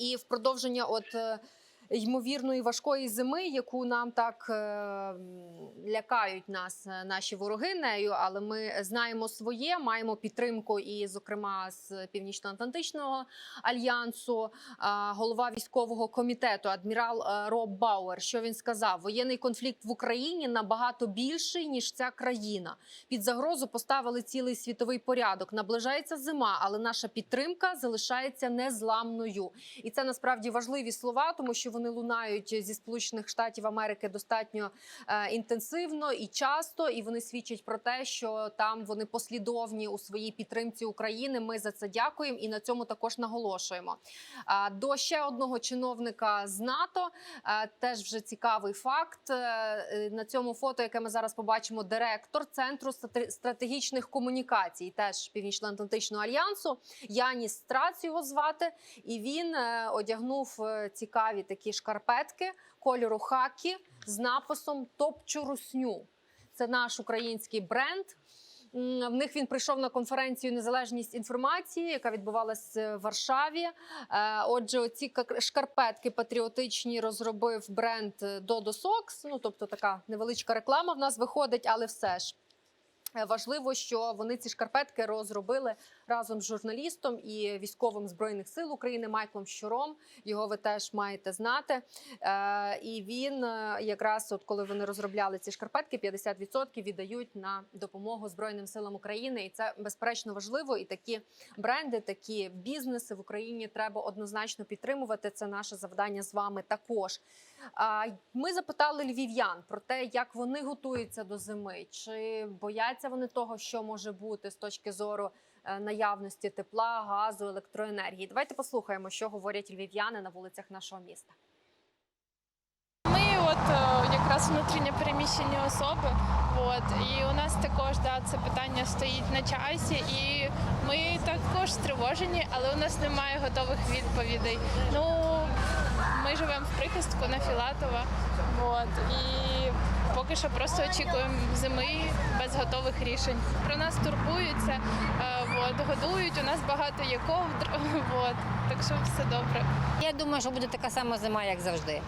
І в продовження, от е, ймовірної важкої зими, яку нам так е, лякають нас е, наші вороги нею, але ми знаємо своє, маємо підтримку, і, зокрема, з Північно-Атлантичного альянсу, голова військового комітету, адмірал е, Роб Бауер. Що він сказав? Воєнний конфлікт в Україні набагато більший ніж ця країна. Під загрозу поставили цілий світовий порядок. Наближається зима, але наша підтримка залишається незламною. І це насправді важливі слова, тому що вони лунають зі Сполучених Штатів Америки достатньо е, інтенсивно і часто. І вони свідчать про те, що там вони послідовні у своїй підтримці України. Ми за це дякуємо і на цьому також наголошуємо. До ще одного чиновника з НАТО е, теж вже цікавий факт. Е, На цьому фото, яке ми зараз побачимо, директор центру стратегічних комунікацій, теж Північно-Атлантичного альянсу. Яніс Страц його звати, і він одягнув цікаві такі шкарпетки кольору хакі з написом Топчу русню. Це наш український бренд. В них він прийшов на конференцію Незалежність інформації, яка відбувалася в Варшаві. Е, Отже, ці шкарпетки патріотичні розробив бренд Dodo Socks. Ну тобто така невеличка реклама в нас виходить, але все ж. Е, Важливо, що вони ці шкарпетки розробили разом з журналістом і військовим збройних сил України Майклом Щуром. Його ви теж маєте знати. Е, і він е, якраз, от коли вони розробляли ці шкарпетки, 50% віддають на допомогу Збройним силам України. І це безперечно важливо. І такі бренди, такі бізнеси в Україні треба однозначно підтримувати. Це наше завдання з вами також. Ми запитали львів'ян про те, як вони готуються до зими, чи бояться вони того, що може бути з точки зору е, наявності тепла, газу, електроенергії. Давайте послухаємо, що говорять львів'яни на вулицях нашого міста. Ми от е, якраз внутрішньо переміщені особи. От і у нас також да, це питання стоїть на часі, і ми також стривожені, але у нас немає готових відповідей. Ну ми живемо в прихистку на Філатова. От і поки що просто очікуємо зими без готових рішень. Про нас турбуються, е, от, годують. У нас багато є ковдр. От, так що все добре. Я думаю, що буде така сама зима, як завжди.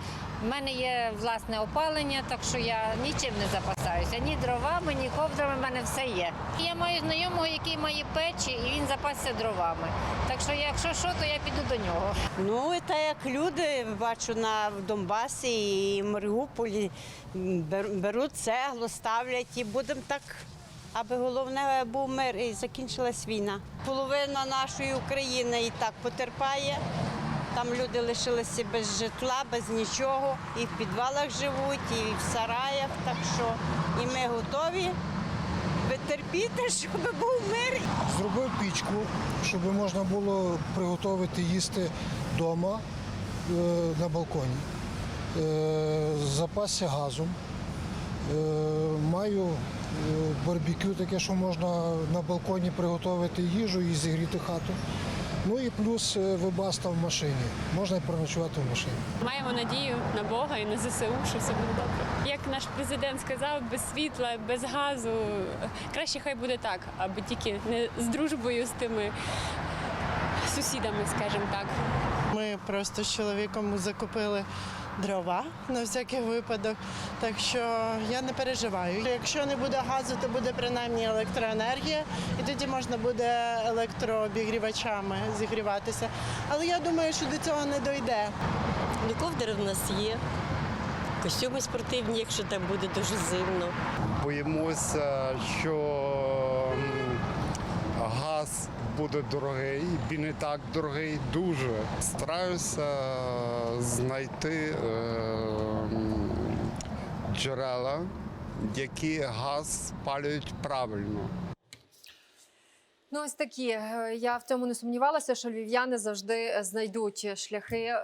У мене є власне опалення, так що я нічим не запасаюся. Ні дровами, ні ковдрами, в мене все є. Я маю знайомого, який має печі, і він запасся дровами. Так що, якщо що, то я піду до нього. Ну, і так як люди бачу на в Донбасі і Маріуполі беруть цеглу, ставлять і будемо так, аби головне був мир і закінчилась війна. Половина нашої України і так потерпає. Там люди лишилися без житла, без нічого, і в підвалах живуть, і в сараях. Так що і ми готові витерпіти, щоб був мир Зробив пічку, щоб можна було приготувати їсти вдома е, на балконі. Е, Запасся газом. Е, Маю барбекю таке, що можна на балконі приготувати їжу і зігріти хату. Ну і плюс е, вибаста в машині. Можна і переночувати в машині. Маємо надію на Бога і на ЗСУ, що все буде добре. Як наш президент сказав, без світла, без газу краще хай буде так, аби тільки не з дружбою з тими сусідами, скажімо так. Ми просто з чоловіком закупили дрова на всякий випадок. Так що я не переживаю. Якщо не буде газу, то буде принаймні електроенергія, і тоді можна буде електрообігрівачами зігріватися. Але я думаю, що до цього не дойде. Ну, ковдри в нас є. Костюми спортивні, якщо там буде дуже зимно. Боїмося, що газ буде дорогий, він і так дорогий дуже. Стараюся знайти е, джерела, які газ спалюють правильно. Ну, ось такі. Е, Я в цьому не сумнівалася, що львів'яни завжди е, знайдуть шляхи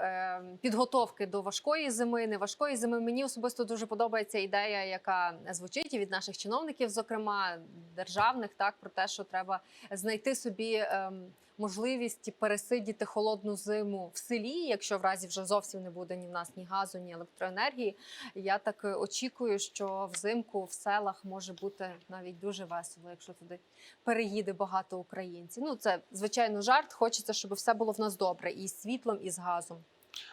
підготовки до важкої зими, не важкої зими. Мені особисто дуже подобається ідея, яка звучить і від наших чиновників, зокрема державних, так про те, що треба знайти собі. Можливість пересидіти холодну зиму в селі, якщо в разі вже зовсім не буде ні в нас ні газу, ні електроенергії. Я так е, очікую, що взимку в селах може бути навіть дуже весело, якщо туди переїде багато українців. Ну це звичайно жарт. Хочеться, щоб все було в нас добре і з світлом, і з газом,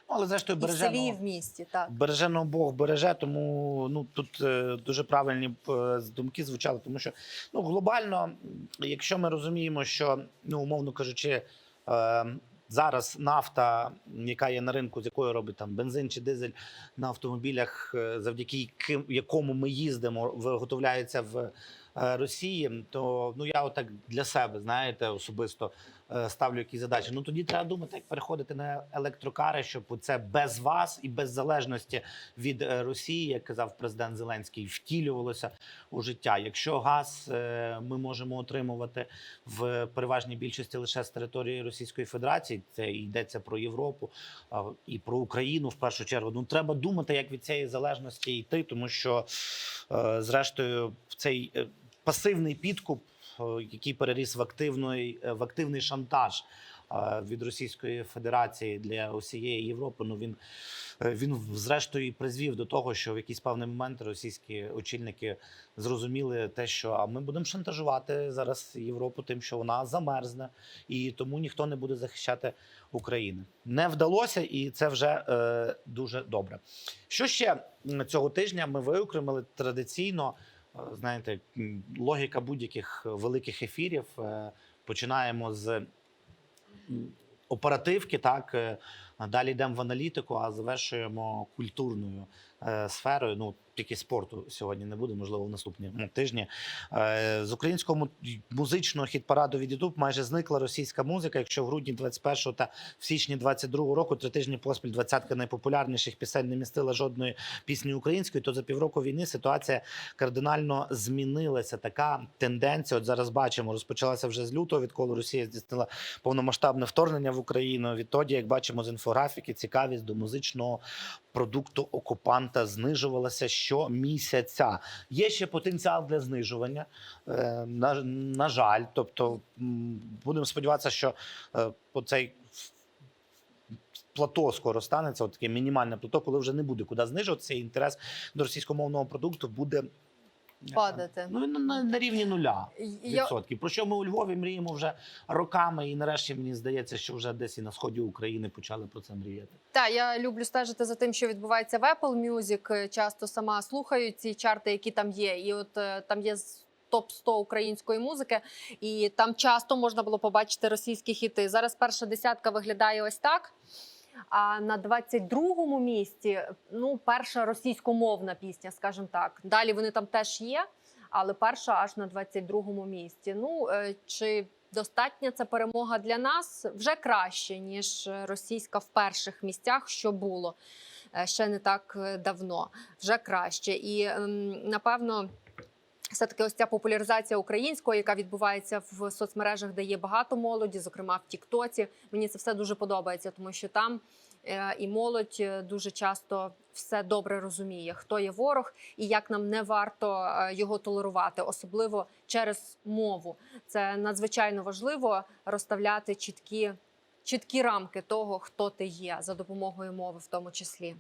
але зрештою і в селі, і в місті. Так. Бережено Бог береже, тому ну тут е, дуже правильні е, думки звучали, тому що ну глобально, якщо ми розуміємо, що ну умовно кажучи, е, зараз нафта, яка є на ринку, з якою робить там бензин чи дизель на автомобілях, е, завдяки яким- якому ми їздимо, виготовляється в Росії, то ну я отак для себе, знаєте, особисто е, ставлю якісь задачі. Ну тоді треба думати, як переходити на електрокари, щоб це без вас і без залежності від е, Росії, як казав президент Зеленський, втілювалося у життя. Якщо газ е, ми можемо отримувати в переважній більшості лише з території Російської Федерації, це йдеться про Європу і про Україну в першу чергу. Ну треба думати, як від цієї залежності йти, тому що е, зрештою в цей е, пасивний підкуп, е, який переріс в активний, е, в активний шантаж е, від Російської Федерації для усієї Європи. Ну він він зрештою призвів до того, що в якийсь певний момент російські очільники зрозуміли те, що а ми будемо шантажувати зараз Європу, тим, що вона замерзне, і тому ніхто не буде захищати України. Не вдалося, і це вже е, дуже добре. Що ще цього тижня ми виокремили традиційно. Е, Знаєте, логіка будь-яких великих ефірів. е, Починаємо з оперативки, так е, далі йдемо в аналітику, а завершуємо культурною е, сферою. Ну тільки спорту сьогодні не буде, можливо, в наступні тижні. Е, З українського музичного хіт-параду від YouTube майже зникла російська музика. Якщо в грудні 21 та в січні 22 року три тижні поспіль двадцятка найпопулярніших пісень не містила жодної пісні української, то за півроку війни ситуація кардинально змінилася. Така тенденція, от зараз бачимо, розпочалася вже з лютого, відколи Росія здійснила повномасштабне вторгнення в Україну. Відтоді, як бачимо з інфографіки, цікавість до музичного продукту окупанта знижувалася щомісяця. Є ще потенціал для знижування. Е, на, на жаль, тобто будемо сподіватися, що цей плато скоро станеться, от таке мінімальне плато, коли вже не буде куди знижуватися, інтерес до російськомовного продукту буде е, Падати. Ну, на, на, на рівні нуля Я, відсотків. Про що ми у Львові мріємо вже роками, і нарешті мені здається, що вже десь і на сході України почали про це мріяти. та я люблю стежити за тим, що відбувається в Apple Music. Часто сама слухаю ці чарти, які там є. І от е, там є топ 100 української музики, і там часто можна було побачити російські хіти. Зараз перша десятка виглядає ось так. А на 22-му місці ну перша російськомовна пісня, скажімо так. Далі вони там теж є, але перша аж на 22-му місці. Ну е, чи достатня це перемога для нас вже краще ніж російська в перших місцях, що було е, ще не так е, давно. Вже краще, і ем, напевно. Все-таки ось ця популяризація української, яка відбувається в соцмережах, де є багато молоді, зокрема в Тіктоці. Мені це все дуже подобається, тому що там е, і молодь е, дуже часто все добре розуміє, хто є ворог і як нам не варто е, його толерувати, особливо через мову. Це надзвичайно важливо розставляти чіткі, чіткі рамки того, хто ти є за допомогою мови, в тому числі.